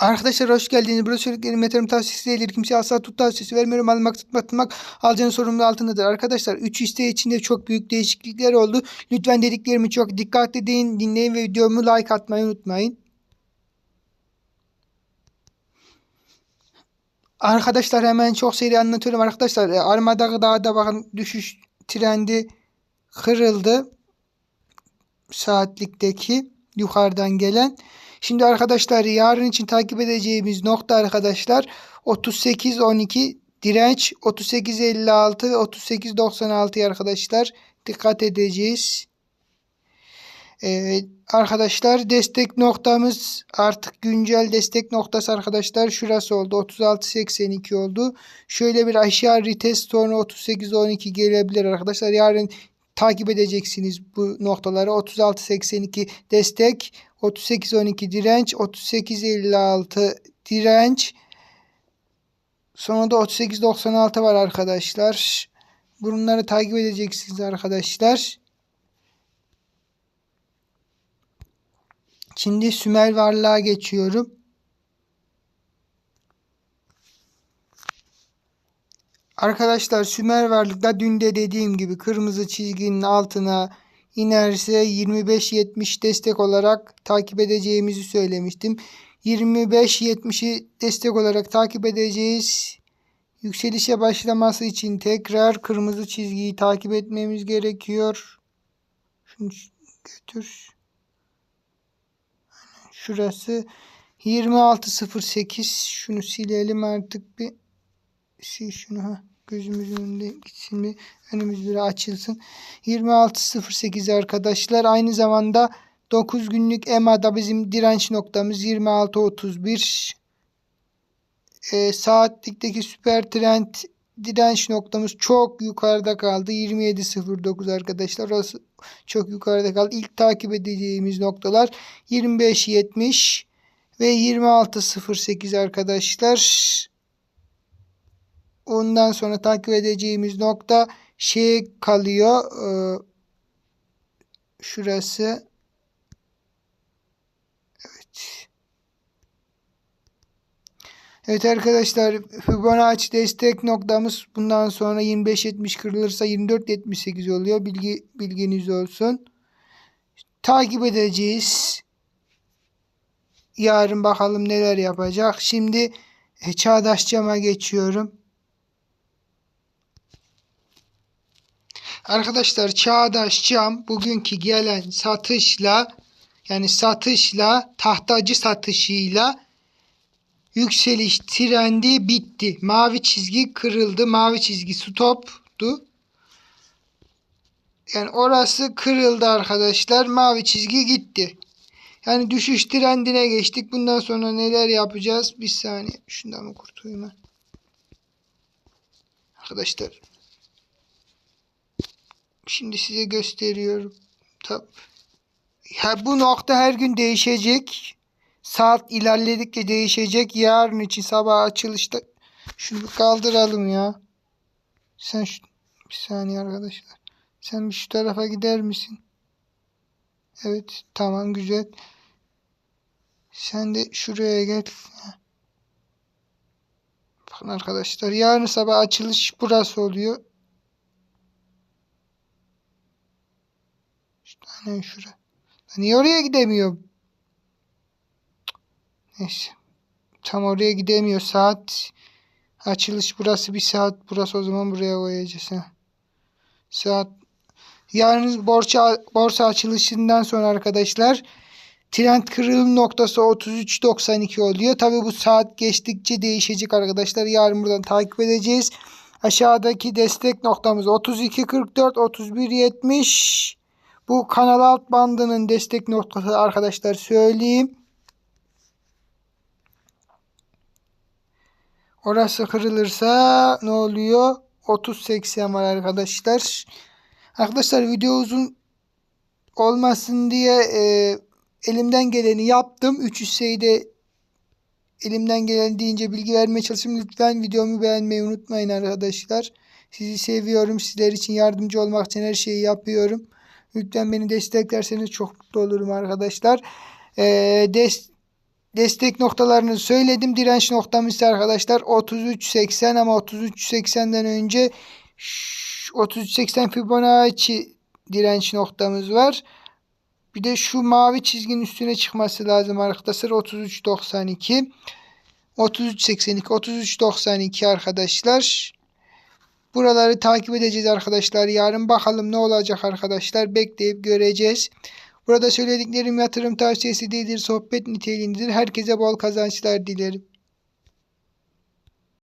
Arkadaşlar hoş geldiniz. Burada söylediklerim yatırım tavsiyesi değildir. Kimseye asla tut tavsiyesi vermiyorum. Almak, tutmak, tutmak alacağınız sorumluluğu altındadır. Arkadaşlar 3 hisse içinde çok büyük değişiklikler oldu. Lütfen dediklerimi çok dikkatli deyin, dinleyin ve videomu like atmayı unutmayın. Arkadaşlar hemen çok seri anlatıyorum arkadaşlar. E, Armada Gıda'da bakın düşüş trendi kırıldı. Saatlikteki yukarıdan gelen. Şimdi arkadaşlar yarın için takip edeceğimiz nokta arkadaşlar 38.12 direnç 38.56 ve 38.96 arkadaşlar dikkat edeceğiz. Evet, arkadaşlar destek noktamız artık güncel destek noktası arkadaşlar şurası oldu 36.82 oldu. Şöyle bir aşağı retest sonra 38.12 gelebilir arkadaşlar. Yarın takip edeceksiniz bu noktaları 36.82 destek 38.12 direnç 38.56 direnç sonra da 38.96 var arkadaşlar. Bunları takip edeceksiniz arkadaşlar. Şimdi Sümer varlığa geçiyorum. Arkadaşlar Sümer varlıkta dün de dediğim gibi kırmızı çizginin altına inerse 25-70 destek olarak takip edeceğimizi söylemiştim. 25-70'i destek olarak takip edeceğiz. Yükselişe başlaması için tekrar kırmızı çizgiyi takip etmemiz gerekiyor. Şunu götür. Şurası 26.08 şunu silelim artık bir sil şunu ha gözümüzün önünde gitsin bir önümüz bir açılsın. 26.08 arkadaşlar. Aynı zamanda 9 günlük EMA'da bizim direnç noktamız 26.31 e, saatlikteki süper trend direnç noktamız çok yukarıda kaldı. 27.09 arkadaşlar. Orası çok yukarıda kaldı. İlk takip edeceğimiz noktalar 25.70 ve 26.08 arkadaşlar Ondan sonra takip edeceğimiz nokta şey kalıyor. Ee, şurası. Evet. Evet arkadaşlar Fibonacci destek noktamız bundan sonra 25.70 kırılırsa 24.78 oluyor. Bilgi bilginiz olsun. Takip edeceğiz. Yarın bakalım neler yapacak. Şimdi e, Çağdaş Cam'a geçiyorum. Arkadaşlar Çağdaş Cam bugünkü gelen satışla yani satışla tahtacı satışıyla yükseliş trendi bitti. Mavi çizgi kırıldı. Mavi çizgi stoptu. Yani orası kırıldı arkadaşlar. Mavi çizgi gitti. Yani düşüş trendine geçtik. Bundan sonra neler yapacağız? Bir saniye. Şundan mı kurtulayım Arkadaşlar Şimdi size gösteriyorum. Tab ya bu nokta her gün değişecek. Saat ilerledikçe değişecek. Yarın için sabah açılışta şunu kaldıralım ya. Sen şu, bir saniye arkadaşlar. Sen bir şu tarafa gider misin? Evet tamam güzel. Sen de şuraya gel. Bakın arkadaşlar yarın sabah açılış burası oluyor. Hani şura. Niye oraya gidemiyorum? Neyse. Tam oraya gidemiyor. Saat açılış burası bir saat. Burası o zaman buraya koyacağız. Ha. Saat yarın borsa, borsa açılışından sonra arkadaşlar trend kırılım noktası 33.92 oluyor. Tabi bu saat geçtikçe değişecek arkadaşlar. Yarın buradan takip edeceğiz. Aşağıdaki destek noktamız 32.44 31.70 bu kanal alt bandının destek noktası arkadaşlar söyleyeyim. Orası kırılırsa ne oluyor? 30-80 var arkadaşlar. Arkadaşlar video uzun olmasın diye e, elimden geleni yaptım. 3 hisseyi de elimden gelen deyince bilgi vermeye çalıştım. Lütfen videomu beğenmeyi unutmayın arkadaşlar. Sizi seviyorum. Sizler için yardımcı olmak için her şeyi yapıyorum. Lütfen beni desteklerseniz çok mutlu olurum arkadaşlar. Ee, des destek noktalarını söyledim. Direnç noktamız ise arkadaşlar 33.80 ama 33.80'den önce şş, 33.80 Fibonacci direnç noktamız var. Bir de şu mavi çizginin üstüne çıkması lazım arkadaşlar. 33.92 33.82 33.92 arkadaşlar. Buraları takip edeceğiz arkadaşlar. Yarın bakalım ne olacak arkadaşlar. Bekleyip göreceğiz. Burada söylediklerim yatırım tavsiyesi değildir. Sohbet niteliğindedir. Herkese bol kazançlar dilerim.